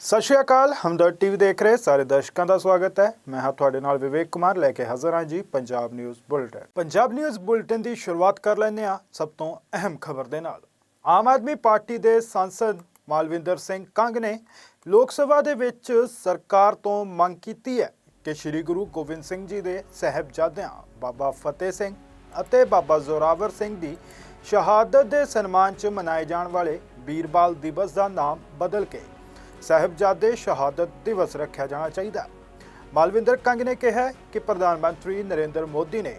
ਸਤਿ ਸ਼੍ਰੀ ਅਕਾਲ, ਹਮਦਰਦ ਟੀਵੀ ਦੇਖ ਰਹੇ ਸਾਰੇ ਦਰਸ਼ਕਾਂ ਦਾ ਸਵਾਗਤ ਹੈ। ਮੈਂ ਹਾਂ ਤੁਹਾਡੇ ਨਾਲ ਵਿਵੇਕ ਕੁਮਾਰ, ਲੈ ਕੇ ਹਾਜ਼ਰ ਹਾਂ ਜੀ Punjab news bulletin. Punjab news bulletin ਦੀ ਸ਼ੁਰੂਆਤ ਕਰ ਲੈਂਦੇ ਹਾਂ ਸਭ ਤੋਂ ਅਹਿਮ ਖਬਰ ਦੇ ਨਾਲ। ਆਮ ਆਦਮੀ ਪਾਰਟੀ ਦੇ ਸੰਸਦ ਮਾਲਵਿੰਦਰ ਸਿੰਘ ਕੰਗ ਨੇ ਲੋਕ ਸਭਾ ਦੇ ਵਿੱਚ ਸਰਕਾਰ ਤੋਂ ਮੰਗ ਕੀਤੀ ਹੈ ਕਿ ਸ੍ਰੀ ਗੁਰੂ ਗੋਬਿੰਦ ਸਿੰਘ ਜੀ ਦੇ ਸਹਿਬਜ਼ਾਦਿਆਂ ਬਾਬਾ ਫਤਿਹ ਸਿੰਘ ਅਤੇ ਬਾਬਾ ਜ਼ੋਰਾਵਰ ਸਿੰਘ ਦੀ ਸ਼ਹਾਦਤ ਦੇ ਸਨਮਾਨ 'ਚ ਮਨਾਏ ਜਾਣ ਵਾਲੇ ਬੀਰਬਾਲ ਦਿਵਸ ਦਾ ਨਾਮ ਬਦਲ ਕੇ ਸਾਹਿਬਜ਼ਾਦੇ ਸ਼ਹਾਦਤ ਦਿਵਸ ਰੱਖਿਆ ਜਾਣਾ ਚਾਹੀਦਾ। ਮਾਲਵਿੰਦਰ ਕੰਗ ਨੇ ਕਿਹਾ ਕਿ ਪ੍ਰਧਾਨ ਮੰਤਰੀ ਨਰਿੰਦਰ ਮੋਦੀ ਨੇ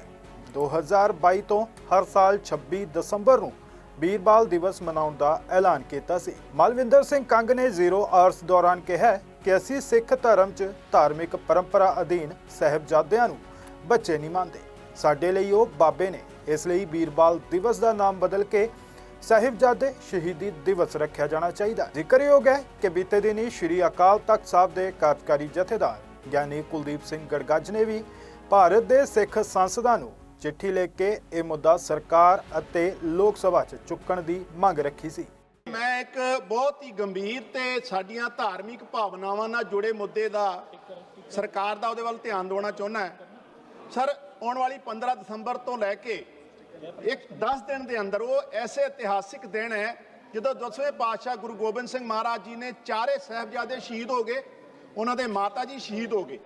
2022 ਤੋਂ ਹਰ ਸਾਲ 26 ਦਸੰਬਰ ਨੂੰ ਬੀਰਬਾਲ ਦਿਵਸ ਮਨਾਉਣ ਦਾ ਐਲਾਨ ਕੀਤਾ ਸੀ। ਮਾਲਵਿੰਦਰ ਸਿੰਘ ਕੰਗ ਨੇ ਜ਼ੀਰੋ ਆਰਸ ਦੌਰਾਨ ਕਿਹਾ ਕਿ ਅਸੀਂ ਸਿੱਖ ਧਰਮ 'ਚ ਧਾਰਮਿਕ ਪਰੰਪਰਾ ਅਧੀਨ ਸਾਹਿਬਜ਼ਾਦਿਆਂ ਨੂੰ ਬੱਚੇ ਨਹੀਂ ਮੰਨਦੇ। ਸਾਡੇ ਲਈ ਉਹ ਬਾਬੇ ਨੇ, ਇਸ ਲਈ ਬੀਰਬਾਲ ਦਿਵਸ ਦਾ ਨਾਮ ਬਦਲ ਕੇ ਸਾਹਿਬਜ਼ਾਦੇ ਸ਼ਹੀਦੀ ਦਿਵਸ ਰੱਖਿਆ ਜਾਣਾ ਚਾਹੀਦਾ। ਜ਼ਿਕਰਯੋਗ ਹੈ ਕਿ ਬੀਤੇ ਦਿਨੀ ਸ਼੍ਰੀ ਅਕਾਲ ਤਖਤ ਸਾਹਿਬ ਦੇ ਕਾਰਜਕਾਰੀ ਜਥੇਦਾਰ ਗਿਆਨੀ ਕੁਲਦੀਪ ਸਿੰਘ ਗੜਗੱਜ ਨੇ ਵੀ ਭਾਰਤ ਦੇ ਸਿੱਖ ਸੰਸਦਾਂ ਨੂੰ ਚਿੱਠੀ ਲਿਖ ਕੇ ਇਹ ਮੁੱਦਾ ਸਰਕਾਰ ਅਤੇ ਲੋਕ ਸਭਾ 'ਚ ਚੁੱਕਣ ਦੀ ਮੰਗ ਰੱਖੀ ਸੀ। ਮੈਂ ਇੱਕ ਬਹੁਤ ਹੀ ਗੰਭੀਰ ਤੇ ਸਾਡੀਆਂ ਧਾਰਮਿਕ ਭਾਵਨਾਵਾਂ ਨਾਲ ਜੁੜੇ ਮੁੱਦੇ ਦਾ ਸਰਕਾਰ ਦਾ ਉਹਦੇ ਵੱਲ ਧਿਆਨ ਦੇਣਾ ਚਾਹੁੰਦਾ ਹੈ। ਸਰ, ਆਉਣ ਵਾਲੀ 15 ਦਸੰਬਰ ਤੋਂ ਲੈ ਕੇ ਇੱਕ 10 ਦਿਨ ਦੇ ਅੰਦਰ ਉਹ ਐਸੇ ਇਤਿਹਾਸਿਕ ਦਿਨ ਹੈ ਜਦੋਂ ਦਸਵੇਂ ਪਾਤਸ਼ਾਹ ਗੁਰੂ ਗੋਬਿੰਦ ਸਿੰਘ ਮਹਾਰਾਜ ਜੀ ਨੇ ਚਾਰੇ ਸਾਹਿਬਜ਼ਾਦੇ ਸ਼ਹੀਦ ਹੋ ਗਏ, ਉਹਨਾਂ ਦੇ ਮਾਤਾ ਜੀ ਸ਼ਹੀਦ ਹੋ ਗਏ।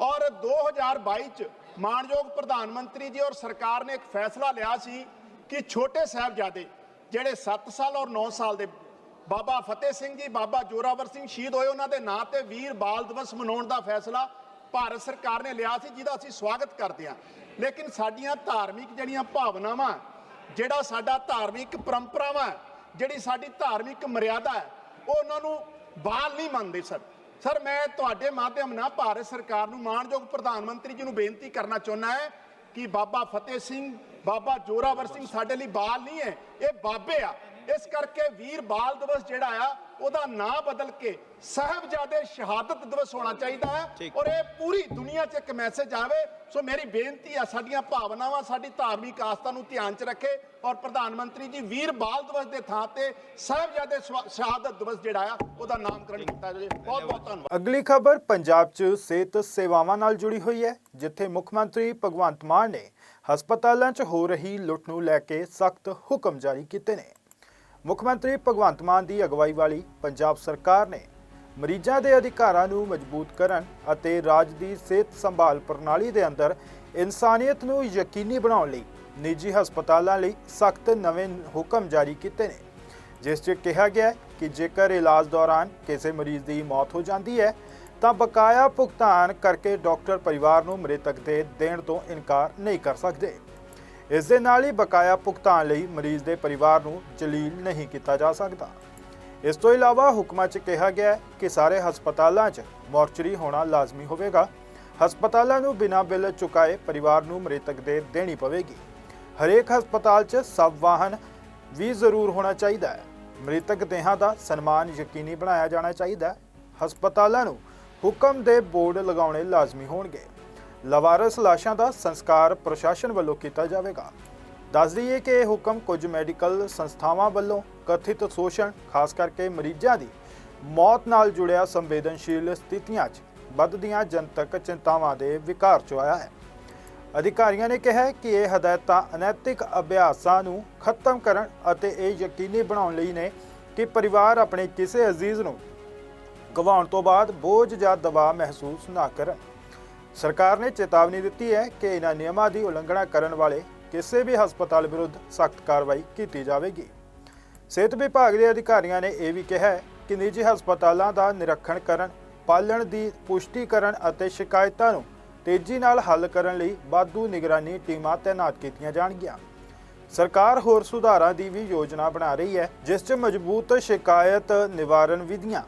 ਔਰ 2022 ਚ ਮਾਨਯੋਗ ਪ੍ਰਧਾਨ ਮੰਤਰੀ ਜੀ ਔਰ ਸਰਕਾਰ ਨੇ ਇੱਕ ਫੈਸਲਾ ਲਿਆ ਸੀ ਕਿ ਛੋਟੇ ਸਾਹਿਬਜ਼ਾਦੇ ਜਿਹੜੇ 7 ਸਾਲ ਔਰ 9 ਸਾਲ ਦੇ ਬਾਬਾ ਫਤਿਹ ਸਿੰਘ ਜੀ, ਬਾਬਾ ਜੋਰਾਵਰ ਸਿੰਘ ਸ਼ਹੀਦ ਹੋਏ, ਉਹਨਾਂ ਦੇ ਨਾਂ ਤੇ ਵੀਰ ਬਾਲ ਦਿਵਸ ਮਨਾਉਣ ਦਾ ਫੈਸਲਾ ਭਾਰਤ ਸਰਕਾਰ ਨੇ ਲਿਆ ਸੀ, ਜਿਹਦਾ ਅਸੀਂ ਸਵਾਗਤ ਕਰਦੇ ਹਾਂ। ਲੇਕਿਨ ਸਾਡੀਆਂ ਧਾਰਮਿਕ ਜਿਹੜੀਆਂ ਭਾਵਨਾਵਾਂ, ਜਿਹੜਾ ਸਾਡਾ ਧਾਰਮਿਕ ਪਰੰਪਰਾਵਾਂ, ਜਿਹੜੀ ਸਾਡੀ ਧਾਰਮਿਕ ਮਰਿਆਦਾ ਹੈ, ਉਹ ਉਹਨਾਂ ਨੂੰ ਬਾਲ ਨਹੀਂ ਮੰਨਦੇ, ਸਰ। ਸਰ, ਮੈਂ ਤੁਹਾਡੇ ਮਾਧਿਅਮ ਨਾਲ ਭਾਰਤ ਸਰਕਾਰ ਨੂੰ ਮਾਣਯੋਗ ਪ੍ਰਧਾਨ ਮੰਤਰੀ ਜੀ ਨੂੰ ਬੇਨਤੀ ਕਰਨਾ ਚਾਹੁੰਦਾ ਹੈ ਕਿ ਬਾਬਾ ਫਤਿਹ ਸਿੰਘ, ਬਾਬਾ ਜੋਰਾਵਰ ਸਿੰਘ ਸਾਡੇ ਲਈ ਬਾਲ ਨਹੀਂ ਹੈ, ਇਹ ਬਾਬੇ ਆ। ਇਸ ਕਰਕੇ ਵੀਰ ਬਾਲ ਦਿਵਸ ਜਿਹੜਾ ਆ ਉਹਦਾ ਨਾਂ ਬਦਲ ਕੇ ਸਾਹਿਬਜ਼ਾਦੇ ਸ਼ਹਾਦਤ ਦਿਵਸ ਹੋਣਾ ਚਾਹੀਦਾ ਹੈ ਔਰ ਇਹ ਪੂਰੀ ਦੁਨੀਆ 'ਚ ਇੱਕ ਮੈਸੇਜ ਆਵੇ। ਸੋ ਮੇਰੀ ਬੇਨਤੀ ਆ ਸਾਡੀਆਂ ਭਾਵਨਾਵਾਂ ਸਾਡੀ ਧਾਰਮਿਕ ਆਸਥਾ ਨੂੰ ਧਿਆਨ 'ਚ ਰੱਖੇ ਔਰ ਪ੍ਰਧਾਨ ਮੰਤਰੀ ਜੀ ਵੀਰ ਬਾਲ ਦਿਵਸ ਦੇ ਥਾਂ ਤੇ ਸਾਹਿਬਜ਼ਾਦੇ ਸ਼ਹਾਦਤ ਦਿਵਸ ਜਿਹੜਾ ਆ ਉਹਦਾ ਨਾਮਕਰਨ ਕੀਤਾ ਜਾਵੇ। ਬਹੁਤ ਬਹੁਤ ਧੰਨਵਾਦ। ਅਗਲੀ ਖਬਰ ਪੰਜਾਬ 'ਚ ਸਿਹਤ ਸੇਵਾਵਾਂ ਨਾਲ ਜੁੜੀ ਹੋਈ ਹੈ ਜਿੱਥੇ ਮੁੱਖ ਮੰਤਰੀ ਭਗਵੰਤ ਮਾਨ ਨੇ ਹਸਪਤਾਲਾਂ 'ਚ ਹੋ ਰਹੀ ਲੁੱਟ ਨੂੰ ਲੈ ਕੇ ਸਖਤ ਹੁਕਮ ਜਾਰੀ ਕੀਤੇ ਨੇ। ਮੁੱਖ ਮੰਤਰੀ ਭਗਵੰਤ ਮਾਨ ਦੀ ਅਗਵਾਈ ਵਾਲੀ ਪੰਜਾਬ ਸਰਕਾਰ ਨੇ ਮਰੀਜ਼ਾਂ ਦੇ ਅਧਿਕਾਰਾਂ ਨੂੰ ਮਜ਼ਬੂਤ ਕਰਨ ਅਤੇ ਰਾਜ ਦੀ ਸਿਹਤ ਸੰਭਾਲ ਪ੍ਰਣਾਲੀ ਦੇ ਅੰਦਰ ਇਨਸਾਨੀਅਤ ਨੂੰ ਯਕੀਨੀ ਬਣਾਉਣ ਲਈ ਨਿੱਜੀ ਹਸਪਤਾਲਾਂ ਲਈ ਸਖਤ ਨਵੇਂ ਹੁਕਮ ਜਾਰੀ ਕੀਤੇ ਨੇ, ਜਿਸ 'ਚ ਕਿਹਾ ਗਿਆ ਕਿ ਜੇਕਰ ਇਲਾਜ ਦੌਰਾਨ ਕਿਸੇ ਮਰੀਜ਼ ਦੀ ਮੌਤ ਹੋ ਜਾਂਦੀ ਹੈ, ਤਾਂ ਬਕਾਇਆ ਭੁਗਤਾਨ ਕਰਕੇ ਡਾਕਟਰ ਪਰਿਵਾਰ ਨੂੰ ਮ੍ਰਿਤਕ ਦੇ ਦੇਣ ਤੋਂ ਇਨਕਾਰ ਨਹੀਂ ਕਰ ਸਕਦੇ। ਇਸ ਦੇ ਨਾਲ ਹੀ ਬਕਾਇਆ ਭੁਗਤਾਨ ਲਈ ਮਰੀਜ਼ ਦੇ ਪਰਿਵਾਰ ਨੂੰ ਜਲੀਲ ਨਹੀਂ ਕੀਤਾ ਜਾ ਸਕਦਾ। ਇਸ ਤੋਂ ਇਲਾਵਾ ਹੁਕਮਾਂ 'ਚ ਕਿਹਾ ਗਿਆ ਹੈ ਕਿ ਸਾਰੇ ਹਸਪਤਾਲਾਂ 'ਚ ਮੋਰਚਰੀ ਹੋਣਾ ਲਾਜ਼ਮੀ ਹੋਵੇਗਾ। ਹਸਪਤਾਲਾਂ ਨੂੰ ਬਿਨਾਂ ਬਿੱਲ ਚੁਕਾਏ ਪਰਿਵਾਰ ਨੂੰ ਮ੍ਰਿਤਕ ਦੇ ਦੇਣੀ ਪਵੇਗੀ। ਹਰੇਕ ਹਸਪਤਾਲ 'ਚ ਸਭ ਵਾਹਨ ਵੀ ਜ਼ਰੂਰ ਹੋਣਾ ਚਾਹੀਦਾ ਹੈ। ਮ੍ਰਿਤਕ ਦੇਹਾਂ ਦਾ ਸਨਮਾਨ ਯਕੀਨੀ ਬਣਾਇਆ ਜਾਣਾ ਚਾਹੀਦਾ ਹੈ। ਹਸਪਤਾਲਾਂ ਨੂੰ ਹੁਕਮ ਦੇ ਬੋਰਡ ਲਗਾਉਣੇ ਲਾਜ਼ਮੀ ਹੋਣਗੇ। ਲਵਾਰਸ ਲਾਸ਼ਾਂ ਦਾ ਸੰਸਕਾਰ ਪ੍ਰਸ਼ਾਸਨ ਵੱਲੋਂ ਕੀਤਾ ਜਾਵੇਗਾ। ਦੱਸ ਦਈਏ ਕਿ ਇਹ ਹੁਕਮ ਕੁਝ ਮੈਡੀਕਲ ਸੰਸਥਾਵਾਂ ਵੱਲੋਂ ਕਥਿਤ ਸ਼ੋਸ਼ਣ, ਖਾਸ ਕਰਕੇ ਮਰੀਜ਼ਾਂ ਦੀ ਮੌਤ ਨਾਲ ਜੁੜਿਆ ਸੰਵੇਦਨਸ਼ੀਲ ਸਥਿਤੀਆਂ 'ਚ ਵੱਧਦੀਆਂ ਜਨਤਕ ਚਿੰਤਾਵਾਂ ਦੇ ਵਿਕਾਰ 'ਚ ਆਇਆ ਹੈ। ਅਧਿਕਾਰੀਆਂ ਨੇ ਕਿਹਾ ਕਿ ਇਹ ਹਦਾਇਤਾਂ ਅਨੈਤਿਕ ਅਭਿਆਸਾਂ ਨੂੰ ਖਤਮ ਕਰਨ ਅਤੇ ਇਹ ਯਕੀਨੀ ਬਣਾਉਣ ਲਈ ਨੇ ਕਿ ਪਰਿਵਾਰ ਆਪਣੇ ਕਿਸੇ ਅਜ਼ੀਜ਼ ਨੂੰ ਗਵਾਉਣ ਤੋਂ ਬਾਅਦ ਬੋਝ ਜਾਂ ਦਬਾਅ ਮਹਿਸੂਸ ਨਾ ਕਰਨ। ਸਰਕਾਰ ਨੇ ਚੇਤਾਵਨੀ ਦਿੱਤੀ ਹੈ ਕਿ ਇਹਨਾਂ ਨਿਯਮਾਂ ਦੀ ਉਲੰਘਣਾ ਕਰਨ ਵਾਲੇ ਕਿਸੇ ਵੀ ਹਸਪਤਾਲ ਵਿਰੁੱਧ ਸਖਤ ਕਾਰਵਾਈ ਕੀਤੀ ਜਾਵੇਗੀ। ਸਿਹਤ ਵਿਭਾਗ ਦੇ ਅਧਿਕਾਰੀਆਂ ਨੇ ਇਹ ਵੀ ਕਿਹਾ ਹੈ ਕਿ ਨਿੱਜੀ ਹਸਪਤਾਲਾਂ ਦਾ ਨਿਰੀਖਣ ਕਰਨ, ਪਾਲਣ ਦੀ ਪੁਸ਼ਟੀ ਕਰਨ ਅਤੇ ਸ਼ਿਕਾਇਤਾਂ ਨੂੰ ਤੇਜ਼ੀ ਨਾਲ ਹੱਲ ਕਰਨ ਲਈ ਵਾਧੂ ਨਿਗਰਾਨੀ ਟੀਮਾਂ ਤਾਇਨਾਤ ਕੀਤੀਆਂ ਜਾਣਗੀਆਂ। ਸਰਕਾਰ ਹੋਰ ਸੁਧਾਰਾਂ ਦੀ ਵੀ ਯੋਜਨਾ ਬਣਾ ਰਹੀ ਹੈ, ਜਿਸ 'ਚ ਮਜ਼ਬੂਤ ਸ਼ਿਕਾਇਤ ਨਿਵਾਰਨ ਵਿਧੀਆਂ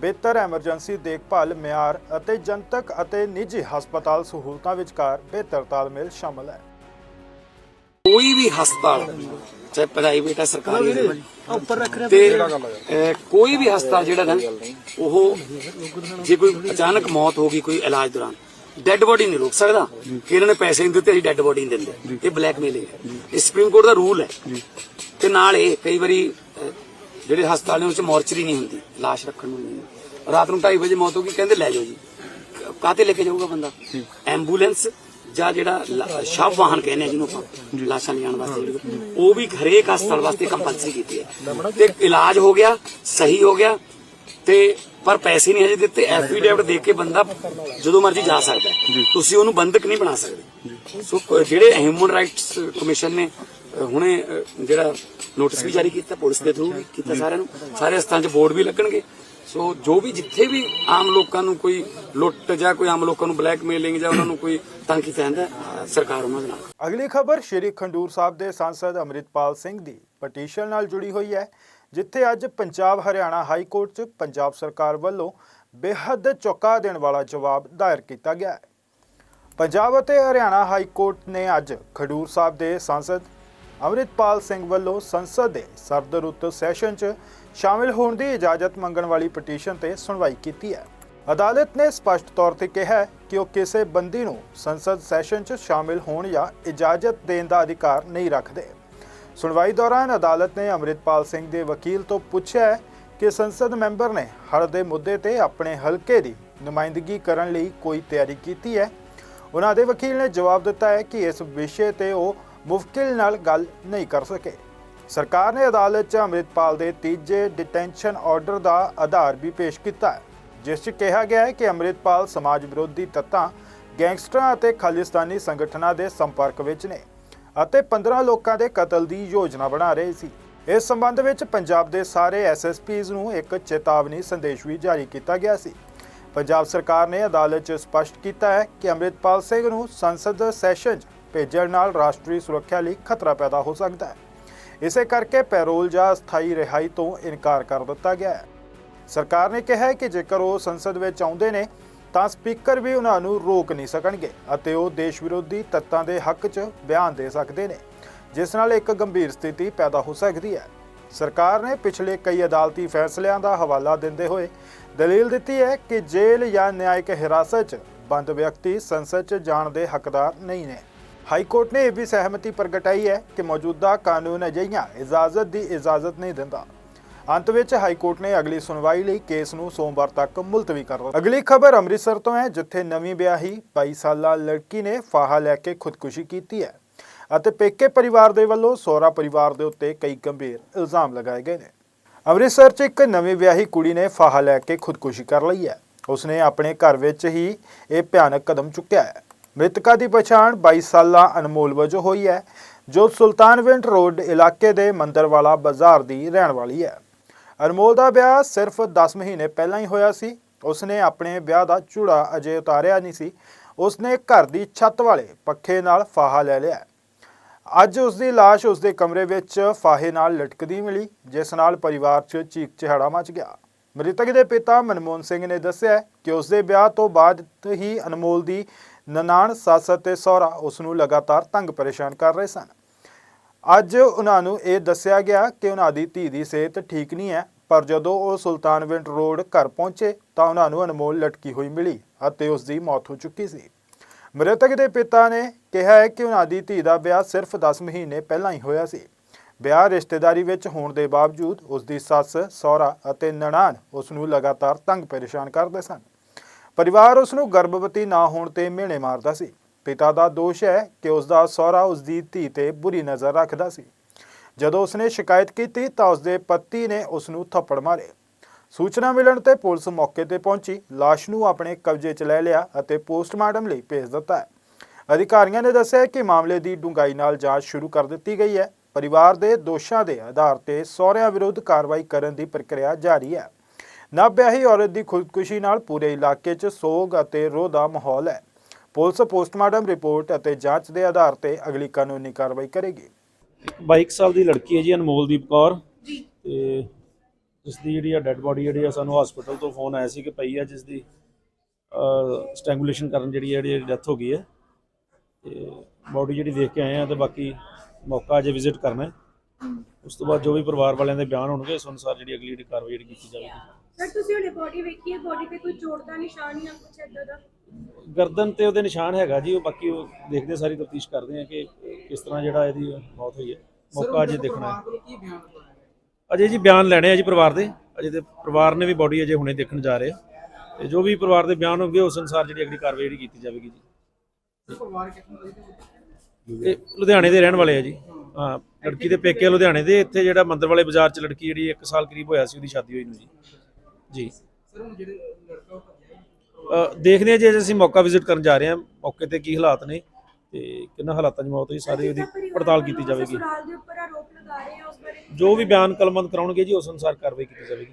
ਬਿਹਤਰ ਐਮਰਜੈਂਸੀ ਦੇਖਭਾਲ ਮਿਆਰ ਅਤੇ ਜਨਤਕ ਅਤੇ ਨਿੱਜੀ ਹਸਪਤਾਲ ਸਹੂਲਤਾਂ ਵਿਚਕਾਰ ਬਿਹਤਰ ਤਾਲਮੇਲ ਸ਼ਾਮਲ ਹੈ। ਕੋਈ ਵੀ ਹਸਪਤਾਲ ਚਾਹੇ ਪ੍ਰਾਈਵੇਟ ਹੈ ਸਰਕਾਰੀ ਹੈ ਤੇ ਅਹ, ਕੋਈ ਵੀ ਹਸਪਤਾਲ ਜਿਹੜਾ ਨਾ ਉਹ ਜੇ ਕੋਈ ਅਚਾਨਕ ਮੌਤ ਹੋ ਗਈ ਕੋਈ ਇਲਾਜ ਦੌਰਾਨ ਡੈੱਡ ਬੋਡੀ ਨਹੀਂ ਰੋਕ ਸਕਦਾ। ਕਿ ਇਹਨਾਂ ਨੇ ਪੈਸੇ ਨਹੀਂ ਦਿੱਤੇ ਅਸੀਂ ਡੈੱਡ ਬੋਡੀ ਨਹੀਂ ਦਿੰਦੇ। ਇਹ ਬਲੈਕਮੇਲਿੰਗ ਹੈ। ਇਹ ਸੁਪਰੀਮ ਕੋਰਟ ਦਾ ਰੂਲ ਹੈ। ਤੇ ਨਾਲ ਇਹ ਕਈ ਵਾਰੀ ਜਿਹੜੇ ਹਸਪਤਾਲਾਂ ਵਿੱਚ ਮੋਰਚਰੀ ਨਹੀਂ ਹੁੰਦੀ ਲਾਸ਼ ਰੱਖਣ ਨੂੰ ਨਹੀਂ। ਰਾਤ ਨੂੰ 2:30 ਵਜੇ ਮੌਤ ਹੋ ਗਈ ਕਹਿੰਦੇ ਲੈ ਜਾਓ ਜੀ। ਕਾਤੇ ਲੈ ਕੇ ਜਾਊਗਾ ਬੰਦਾ? ਐਂਬੂਲੈਂਸ ਜਾਂ ਜਿਹੜਾ ਸ਼ਵ ਵਾਹਨ ਕਹਿੰਦੇ ਆ ਜਿਹਨੂੰ ਆਪਾਂ ਲਾਸ਼ਾਂ ਲਿਜਾਣ ਵਾਸਤੇ ਉਹ ਵੀ ਹਰੇਕ ਹਸਪਤਾਲ ਵਾਸਤੇ ਕੰਪਲਸਰੀ ਕੀਤੀ ਹੈ। ਤੇ ਇਲਾਜ ਹੋ ਗਿਆ ਸਹੀ ਹੋ ਗਿਆ ਤੇ ਪਰ ਪੈਸੇ ਨਹੀਂ ਹਜੇ ਦਿੱਤੇ। ਐਫੀਡੇਵਿਟ ਦੇ ਕੇ ਬੰਦਾ ਜਦੋਂ ਮਰਜ਼ੀ ਜਾ ਸਕਦਾ ਤੁਸੀਂ ਉਹਨੂੰ ਬੰਦਕ ਨਹੀਂ ਬਣਾ ਸਕਦੇ। ਸੋ ਜਿਹੜੇ ਹਿਊਮਨ ਰਾਈਟਸ ਕਮਿਸ਼ਨ ਨੇ ਹੁਣੇ ਜਿਹੜਾ ਨੋਟਿਸ ਵੀ ਜਾਰੀ ਕੀਤਾ ਪੁਲਿਸ ਦੇ ਥਰੂ ਕੀਤਾ ਸਾਰਿਆਂ ਨੂੰ, ਸਾਰੇ ਸਥਾਨ 'ਚ ਬੋਰਡ ਵੀ ਲੱਗਣਗੇ। ਸੋ ਜੋ ਵੀ ਜਿੱਥੇ ਵੀ ਆਮ ਲੋਕਾਂ ਨੂੰ ਕੋਈ ਲੁੱਟ ਜਾਂ ਕੋਈ ਆਮ ਲੋਕਾਂ ਨੂੰ ਬਲੈਕਮੇਲਿੰਗ ਜਾਂ ਉਹਨਾਂ ਨੂੰ ਕੋਈ ਤੰਗ ਕੀਤਾ ਜਾਂਦਾ ਸਰਕਾਰ ਉਹਨਾਂ ਦੇ ਨਾਲ। ਅਗਲੀ ਖਬਰ ਸ਼੍ਰੀ ਖੰਡੂਰ ਸਾਹਿਬ ਦੇ ਸਾਂਸਦ ਅੰਮ੍ਰਿਤਪਾਲ ਸਿੰਘ ਦੀ ਪਟੀਸ਼ਨ ਨਾਲ ਜੁੜੀ ਹੋਈ ਹੈ, ਜਿੱਥੇ ਅੱਜ ਪੰਜਾਬ ਹਰਿਆਣਾ ਹਾਈ ਕੋਰਟ 'ਚ ਪੰਜਾਬ ਸਰਕਾਰ ਵੱਲੋਂ ਬੇਹੱਦ ਚੌਕਾ ਦੇਣ ਵਾਲਾ ਜਵਾਬ ਦਾਇਰ ਕੀਤਾ ਗਿਆ ਹੈ। ਪੰਜਾਬ ਅਤੇ ਹਰਿਆਣਾ ਹਾਈ ਕੋਰਟ ਨੇ ਅੱਜ ਖਡੂਰ ਸਾਹਿਬ ਦੇ ਸੰਸਦ ਅੰਮ੍ਰਿਤਪਾਲ ਸਿੰਘ ਵੱਲੋਂ ਸੰਸਦ ਦੇ ਸਰਦ ਰੁੱਤ ਸੈਸ਼ਨ 'ਚ ਸ਼ਾਮਿਲ ਹੋਣ ਦੀ ਇਜਾਜ਼ਤ ਮੰਗਣ ਵਾਲੀ ਪਟੀਸ਼ਨ ਤੇ ਸੁਣਵਾਈ ਕੀਤੀ ਹੈ। ਅਦਾਲਤ ਨੇ ਸਪਸ਼ਟ ਤੌਰ ਤੇ ਕਿਹਾ ਕਿ ਉਹ ਕਿਸੇ ਬੰਦੀ ਨੂੰ ਸੰਸਦ ਸੈਸ਼ਨ 'ਚ ਸ਼ਾਮਿਲ ਹੋਣ ਜਾਂ ਇਜਾਜ਼ਤ ਦੇਣ ਦਾ ਅਧਿਕਾਰ ਨਹੀਂ ਰੱਖਦੇ। ਸੁਣਵਾਈ ਦੌਰਾਨ ਅਦਾਲਤ ਨੇ ਅੰਮ੍ਰਿਤਪਾਲ ਸਿੰਘ ਦੇ ਵਕੀਲ ਤੋਂ ਪੁੱਛਿਆ ਕਿ ਸੰਸਦ ਮੈਂਬਰ ਨੇ ਹਰ ਦੇ ਮੁੱਦੇ ਤੇ ਆਪਣੇ ਹਲਕੇ ਦੀ ਨੁਮਾਇੰਦਗੀ ਕਰਨ ਲਈ ਕੋਈ ਤਿਆਰੀ ਕੀਤੀ ਹੈ। ਉਹਨਾਂ ਦੇ ਵਕੀਲ ਨੇ ਜਵਾਬ ਦਿੱਤਾ ਹੈ ਕਿ ਇਸ ਵਿਸ਼ੇ ਤੇ ਉਹ ਮੁਫਕਿਲ ਨਾਲ ਗੱਲ ਨਹੀਂ ਕਰ ਸਕੇ। ਸਰਕਾਰ ਨੇ ਅਦਾਲਤ 'ਚ ਅੰਮ੍ਰਿਤਪਾਲ ਦੇ ਤੀਜੇ ਡਿਟੈਂਸ਼ਨ ਆਰਡਰ ਦਾ ਆਧਾਰ ਵੀ ਪੇਸ਼ ਕੀਤਾ ਹੈ, ਜਿਸ 'ਚ ਕਿਹਾ ਗਿਆ ਹੈ ਕਿ ਅੰਮ੍ਰਿਤਪਾਲ ਸਮਾਜ ਵਿਰੋਧੀ ਤੱਤਾਂ, ਗੈਂਗਸਟਰਾਂ ਅਤੇ ਖਾਲਿਸਤਾਨੀ ਸੰਗਠਨਾਂ ਦੇ ਸੰਪਰਕ ਵਿੱਚ ਨੇ ਅਤੇ 15 ਲੋਕਾਂ ਦੇ ਕਤਲ ਦੀ ਯੋਜਨਾ ਬਣਾ ਰਹੇ ਸੀ। ਇਸ ਸੰਬੰਧ ਵਿੱਚ ਪੰਜਾਬ ਦੇ ਸਾਰੇ ਐਸਐਸਪੀਜ਼ ਨੂੰ ਇੱਕ ਚੇਤਾਵਨੀ ਸੰਦੇਸ਼ ਵੀ ਜਾਰੀ ਕੀਤਾ ਗਿਆ ਸੀ। ਪੰਜਾਬ ਸਰਕਾਰ ਨੇ ਅਦਾਲਤ 'ਚ ਸਪਸ਼ਟ ਕੀਤਾ ਹੈ ਕਿ ਅੰਮ੍ਰਿਤਪਾਲ ਸਿੰਘ ਨੂੰ ਸੰਸਦ ਸੈਸ਼ਨ 'ਚ ਭੇਜਣ ਨਾਲ ਰਾਸ਼ਟਰੀ ਸੁਰੱਖਿਆ ਲਈ ਖਤਰਾ ਪੈਦਾ ਹੋ ਸਕਦਾ ਹੈ। ਇਸੇ ਕਰਕੇ ਪੈਰੋਲ ਜਾਂ ਸਥਾਈ ਰਿਹਾਈ ਤੋਂ ਇਨਕਾਰ ਕਰ ਦਿੱਤਾ ਗਿਆ ਹੈ। ਸਰਕਾਰ ਨੇ ਕਿਹਾ ਹੈ ਕਿ ਜੇਕਰ ਉਹ ਸੰਸਦ ਵਿੱਚ ਆਉਂਦੇ ਨੇ, ਤਾਂ ਸਪੀਕਰ ਵੀ ਉਹਨਾਂ ਨੂੰ ਰੋਕ ਨਹੀਂ ਸਕਣਗੇ ਅਤੇ ਉਹ ਦੇਸ਼ ਵਿਰੋਧੀ ਤੱਤਾਂ ਦੇ ਹੱਕ 'ਚ ਬਿਆਨ ਦੇ ਸਕਦੇ ਨੇ, ਜਿਸ ਨਾਲ ਇੱਕ ਗੰਭੀਰ ਸਥਿਤੀ ਪੈਦਾ ਹੋ ਸਕਦੀ ਹੈ। ਸਰਕਾਰ ਨੇ ਪਿਛਲੇ ਕਈ ਅਦਾਲਤੀ ਫੈਸਲਿਆਂ ਦਾ ਹਵਾਲਾ ਦਿੰਦੇ ਹੋਏ ਦਲੀਲ ਦਿੱਤੀ ਹੈ ਕਿ ਜੇਲ੍ਹ ਜਾਂ ਨਿਆਇਕ ਹਿਰਾਸਤ 'ਚ ਬੰਦ ਵਿਅਕਤੀ ਸੰਸਦ 'ਚ ਜਾਣ ਦੇ ਹੱਕਦਾਰ ਨਹੀਂ ਨੇ। ਹਾਈ ਕੋਰਟ ਨੇ ਇਹ ਵੀ ਸਹਿਮਤੀ ਪ੍ਰਗਟਾਈ ਹੈ ਕਿ ਮੌਜੂਦਾ ਕਾਨੂੰਨ ਅਜਿਹੀਆਂ ਇਜਾਜ਼ਤ ਦੀ ਇਜਾਜ਼ਤ ਨਹੀਂ ਦਿੰਦਾ। ਅੰਤ ਵਿੱਚ ਹਾਈ ਕੋਰਟ ਨੇ ਅਗਲੀ ਸੁਣਵਾਈ ਲਈ ਕੇਸ ਨੂੰ ਸੋਮਵਾਰ ਤੱਕ ਮੁਲਤਵੀ ਕਰ ਦਿੱਤਾ। ਅਗਲੀ ਖਬਰ ਅੰਮ੍ਰਿਤਸਰ ਤੋਂ ਹੈ, ਜਿੱਥੇ ਨਵੀਂ ਵਿਆਹੀ 22 ਸਾਲਾ ਲੜਕੀ ਨੇ ਫਾਹਾ ਲੈ ਕੇ ਖੁਦਕੁਸ਼ੀ ਕੀਤੀ ਹੈ ਅਤੇ ਪੇਕੇ ਪਰਿਵਾਰ ਦੇ ਵੱਲੋਂ ਸਹੁਰਾ ਪਰਿਵਾਰ ਦੇ ਉੱਤੇ ਕਈ ਗੰਭੀਰ ਇਲਜ਼ਾਮ ਲਗਾਏ ਗਏ ਨੇ। ਅੰਮ੍ਰਿਤਸਰ 'ਚ ਇੱਕ ਨਵੀਂ ਵਿਆਹੀ ਕੁੜੀ ਨੇ ਫਾਹਾ ਲੈ ਕੇ ਖੁਦਕੁਸ਼ੀ ਕਰ ਲਈ ਹੈ। ਉਸਨੇ ਆਪਣੇ ਘਰ ਵਿੱਚ ਹੀ ਇਹ ਭਿਆਨਕ ਕਦਮ ਚੁੱਕਿਆ ਹੈ। ਮ੍ਰਿਤਕਾ ਦੀ ਪਛਾਣ 22 ਸਾਲਾ ਅਨਮੋਲ ਵਜੋਂ ਹੋਈ ਹੈ, ਜੋ ਸੁਲਤਾਨਵਿੰਡ ਰੋਡ ਇਲਾਕੇ ਦੇ ਮੰਦਰਵਾਲਾ ਬਾਜ਼ਾਰ ਦੀ ਰਹਿਣ ਵਾਲੀ ਹੈ। ਅਨਮੋਲ ਦਾ ਵਿਆਹ ਸਿਰਫ 10 ਮਹੀਨੇ ਪਹਿਲਾਂ ਹੀ ਹੋਇਆ ਸੀ। ਉਸਨੇ ਆਪਣੇ ਵਿਆਹ ਦਾ ਚੂੜਾ ਅਜੇ ਉਤਾਰਿਆ ਨਹੀਂ ਸੀ। ਉਸਨੇ ਘਰ ਦੀ ਛੱਤ ਵਾਲੇ ਪੱਖੇ ਨਾਲ ਫਾਹਾ ਲੈ ਲਿਆ। ਅੱਜ ਉਸ ਦੀ ਲਾਸ਼ ਉਸ ਦੇ ਕਮਰੇ ਵਿੱਚ ਫਾਹੇ ਨਾਲ ਲਟਕਦੀ ਮਿਲੀ, ਜਿਸ ਨਾਲ ਪਰਿਵਾਰ 'ਚ ਚੀਕ ਚਿਹਾੜਾ ਮਚ ਗਿਆ। ਮ੍ਰਿਤਕ ਦੇ ਪਿਤਾ ਮਨਮੋਹਨ ਸਿੰਘ ਨੇ ਦੱਸਿਆ ਕਿ ਉਸ ਦੇ ਵਿਆਹ ਤੋਂ ਬਾਅਦ ਹੀ ਅਨਮੋਲ ਦੀ ਨਨਾਣ ਸੱਸ ਅਤੇ ਸਹੁਰਾ ਉਸ ਨੂੰ ਲਗਾਤਾਰ ਤੰਗ ਪਰੇਸ਼ਾਨ ਕਰ ਰਹੇ ਸਨ। ਅੱਜ ਉਹਨਾਂ ਨੂੰ ਇਹ ਦੱਸਿਆ ਗਿਆ ਕਿ ਉਹਨਾਂ ਦੀ ਧੀ ਦੀ ਸਿਹਤ ਠੀਕ ਨਹੀਂ ਹੈ ਪਰ ਜਦੋਂ ਉਹ ਸੁਲਤਾਨਵਿੰਡ ਰੋਡ ਘਰ ਪਹੁੰਚੇ ਤਾਂ ਉਹਨਾਂ ਨੂੰ ਅਨਮੋਲ ਲਟਕੀ ਹੋਈ ਮਿਲੀ ਅਤੇ ਉਸ ਦੀ ਮੌਤ ਹੋ ਚੁੱਕੀ ਸੀ। ਮ੍ਰਿਤਕ ਦੇ ਪਿਤਾ ਨੇ ਕਿਹਾ ਹੈ ਕਿ ਉਹਨਾਂ ਦੀ ਧੀ ਦਾ ਵਿਆਹ ਸਿਰਫ 10 ਮਹੀਨੇ ਪਹਿਲਾਂ ਹੀ ਹੋਇਆ ਸੀ। ਵਿਆਹ ਰਿਸ਼ਤੇਦਾਰੀ ਵਿੱਚ ਹੋਣ ਦੇ ਬਾਵਜੂਦ ਉਸ ਦੀ ਸੱਸ, ਸਹੁਰਾ ਅਤੇ ਨਨਾਣ ਉਸ ਨੂੰ ਲਗਾਤਾਰ ਤੰਗ ਪਰੇਸ਼ਾਨ ਕਰਦੇ ਸਨ। ਪਰਿਵਾਰ ਉਸ ਨੂੰ ਗਰਭਵਤੀ ਨਾ ਹੋਣ ਤੇ ਮਿਹਣੇ ਮਾਰਦਾ ਸੀ। ਪਿਤਾ ਦਾ ਦੋਸ਼ ਹੈ ਕਿ ਉਸ ਦਾ ਸਹੁਰਾ ਉਸ ਦੀ ਧੀ ਤੇ ਬੁਰੀ ਨਜ਼ਰ ਰੱਖਦਾ ਸੀ। ਜਦੋਂ ਉਸਨੇ ਸ਼ਿਕਾਇਤ ਕੀਤੀ ਤਾਂ ਉਸਦੇ ਪਤੀ ਨੇ ਉਸ ਨੂੰ ਥੱਪੜ ਮਾਰੇ। ਸੂਚਨਾ ਮਿਲਣ ਤੇ ਪੁਲਿਸ ਮੌਕੇ ਤੇ ਪਹੁੰਚੀ। ਲਾਸ਼ ਨੂੰ ਆਪਣੇ ਕਬਜ਼ੇ 'ਚ ਲੈ ਲਿਆ ਅਤੇ ਪੋਸਟਮਾਰਟਮ ਲਈ ਭੇਜ ਦਿੱਤਾ ਹੈ। ਅਧਿਕਾਰੀਆਂ ਨੇ ਦੱਸਿਆ ਕਿ ਮਾਮਲੇ ਦੀ ਡੂੰਘਾਈ ਨਾਲ ਜਾਂਚ ਸ਼ੁਰੂ ਕਰ ਦਿੱਤੀ ਗਈ ਹੈ। ਪਰਿਵਾਰ ਦੇ ਦੋਸ਼ਾਂ ਦੇ ਆਧਾਰ ਤੇ ਸਹੁਰਿਆਂ ਵਿਰੁੱਧ ਕਾਰਵਾਈ ਕਰਨ ਦੀ ਪ੍ਰਕਿਰਿਆ ਜਾਰੀ ਹੈ। ਨਵਵਿਆਹੀ ਔਰਤ ਦੀ ਖੁਦਕੁਸ਼ੀ ਨਾਲ ਪੂਰੇ ਇਲਾਕੇ 'ਚ ਸੋਗ ਅਤੇ ਰੋਹ ਦਾ ਮਾਹੌਲ ਹੈ। ਪੁਲਿਸ ਪੋਸਟਮਾਰਟਮ ਰਿਪੋਰਟ ਅਤੇ ਜਾਂਚ ਦੇ ਆਧਾਰ ਤੇ ਅਗਲੀ ਕਾਨੂੰਨੀ ਕਾਰਵਾਈ ਕਰੇਗੀ। 22 ਸਾਲ ਦੀ ਲੜਕੀ ਹੈ ਜੀ ਅਨਮੋਲਦੀਪ ਕੌਰ। ਤੇ ਜਿਸ ਦੀ ਜਿਹੜੀ ਆ ਡੈੱਡ ਬੋਡੀ ਜਿਹੜੀ ਆ ਸਾਨੂੰ ਹਸਪੀਟਲ ਤੋਂ ਫੋਨ ਆਇਆ ਸੀ ਕਿ ਪਈ ਆ ਜਿਸ ਦੀ ਸਟ੍ਰੈਂਗੂਲੇਸ਼ਨ ਕਰਨ ਜਿਹੜੀ ਆ ਜਿਹੜੀ ਡੈਥ ਹੋ ਗਈ ਹੈ। ਤੇ ਬੋਡੀ ਜਿਹੜੀ ਦੇਖ ਕੇ ਆਏ ਆ ਤੇ ਬਾਕੀ ਮੌਕਾ ਅਜੇ ਵਿਜ਼ਿਟ ਕਰਨਾ ਹੈ। ਉਸ ਤੋਂ ਬਾਅਦ ਜੋ ਵੀ ਪਰਿਵਾਰ ਵਾਲਿਆਂ ਦੇ ਬਿਆਨ ਹੋਣਗੇ ਉਸ ਅਨੁਸਾਰ ਜਿਹੜੀ ਅਗਲੀ ਜਿਹੜੀ ਕਾਰਵਾਈ ਜਿਹੜੀ ਕੀਤੀ ਜਾਵੇਗੀ। ਸਰ ਤੁਸੀਂ ਹੁਣੇ ਬੋਡੀ ਵੇਖੀ ਹੈ? ਬੋਡੀ ਤੇ ਕੋਈ ਚੋਟ ਦਾ ਨਿਸ਼ਾਨ ਜਾਂ ਕੁਛ ਏਦਾਂ ਦਾ? ਗਰਦਨ ਤੇ ਉਹਦੇ ਨਿਸ਼ਾਨ ਹੈਗਾ ਜੀ ਉਹ ਬਾਕੀ ਉਹ ਦੇਖਦੇ ਸਾਰੀ ਤਫਤੀਸ਼ ਕਰਦੇ ਆ ਕਿ ਕਿਸ ਤਰ੍ਹਾਂ ਜਿਹੜਾ ਇਹਦੀ ਮੌਤ ਹੋਈ ਹੈ। ਮੌਕਾ ਅਜੇ ਦੇਖਣਾ ਹੈ। ਅਜੇ ਜੀ ਬਿਆਨ ਲੈਣੇ ਆ ਜੀ ਪਰਿਵਾਰ ਦੇ। ਅਜੇ ਤੇ ਪਰਿਵਾਰ ਨੇ ਵੀ ਬੋਡੀ ਅਜੇ ਹੁਣੇ ਦੇਖਣ ਜਾ ਰਹੇ ਆ। ਤੇ ਜੋ ਵੀ ਪਰਿਵਾਰ ਦੇ ਬਿਆਨ ਹੋਣਗੇ ਉਸ ਅਨੁਸਾਰ ਜਿਹੜੀ ਅਗਲੀ ਕਾਰਵਾਈ ਜਿਹੜੀ ਕੀਤੀ ਜਾਵੇਗੀ ਜੀ। ਲੁਧਿਆਣੇ ਦੇ ਰਹਿਣ ਵਾਲੇ ਆ ਜੀ। ਹਾਂ ਲੜਕੀ ਦੇ ਪੇਕੇ ਲੁਧਿਆਣੇ ਦੇ। ਇੱਥੇ ਜਿਹੜਾ ਮੰਦਰ ਵਾਲੇ ਬਾਜ਼ਾਰ 'ਚ ਲੜਕੀ ਜਿਹੜੀ 1 ਸਾਲ ਕਰੀਬ ਹੋਇਆ ਸੀ ਉਹਦੀ ਸ਼ਾਦੀ ਹੋਈ ਨੂੰ ਜੀ। ਜੀ। ਅ, ਦੇਖਦੇ ਹਾਂ ਜੀ ਅਸੀਂ ਮੌਕਾ ਵਿਜ਼ਿਟ ਕਰਨ ਜਾ ਰਹੇ ਹਾਂ। ਮੌਕੇ ਤੇ ਕੀ ਹਾਲਾਤ ਨੇ ਤੇ ਕਿੰਨਾ ਹਾਲਾਤਾਂ 'ਚ ਮੌਤ ਹੋਈ ਸਾਰੀ ਉਹਦੀ ਪੜਤਾਲ ਕੀਤੀ ਜਾਵੇਗੀ। ਸਸੁਰਾਲ ਦੇ ਉੱਪਰ ਆਰੋਪ ਲਗਾ ਰਹੇ ਆ ਉਸ ਬਾਰੇ ਜੋ ਵੀ ਬਿਆਨ ਕਲਮਬੰਦ ਕਰਾਉਣਗੇ ਜੀ ਉਸ ਅਨੁਸਾਰ ਕਾਰਵਾਈ ਕੀਤੀ ਜਾਵੇਗੀ।